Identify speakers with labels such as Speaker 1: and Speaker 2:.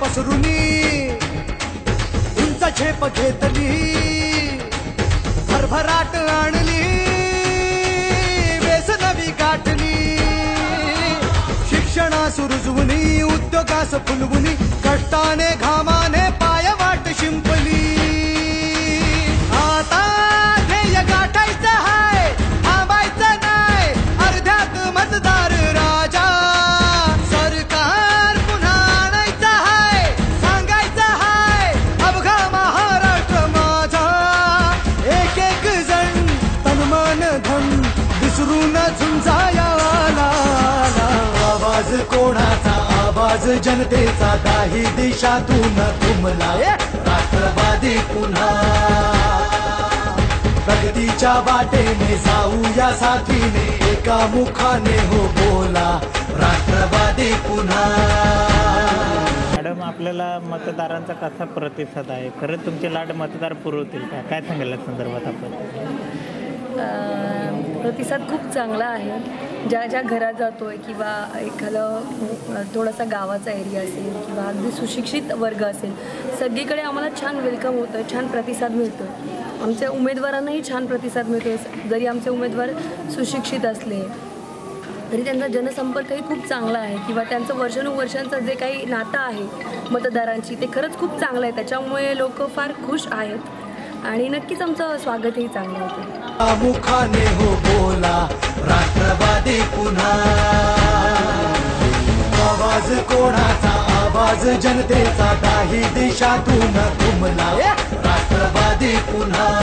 Speaker 1: पसरुनी उंच झेप घेतली भरभराट आणली वेस नवी गाठली शिक्षणास रुजवुनी उद्योगास फुलवुनी विसरून झुंजाया आवाज कोणाचा? आवाज जनतेचा. काही देशातून तुमलाय राष्ट्रवादी पुन्हा. प्रगतीच्या वाटेने जाऊया साथीने. एका मुखाने हो बोला. राष्ट्रवादी पुन्हा.
Speaker 2: मॅडम आपल्याला मतदारांचा कसा प्रतिसाद आहे? खरंच तुमचे लाड मतदार पुरवतील का? काय सांगाल या संदर्भात आपण?
Speaker 3: प्रतिसाद खूप चांगला आहे. ज्या ज्या घरात जातो आहे किंवा एखादं थोडासा गावाचा एरिया असेल किंवा अगदी सुशिक्षित वर्ग असेल सगळीकडे आम्हाला छान वेलकम होतं छान प्रतिसाद मिळतो आमच्या उमेदवारांनाही छान प्रतिसाद मिळतो जरी आमचे उमेदवार सुशिक्षित असले तरी त्यांचा जनसंपर्कही खूप चांगला आहे किंवा त्यांचं वर्षानुवर्षांचं जे काही नातं आहे मतदारांची ते खरंच खूप चांगलं आहे. त्याच्यामुळे लोक फार खुश आहेत. आणि नक्कीच आमचं स्वागतही चांगलं होतं.
Speaker 1: मुखाने हो बोला राष्ट्रवादी पुन्हा. आवाज कोणाचा? आवाज जनतेचा काही देशातून तुमला. राष्ट्रवादी पुन्हा.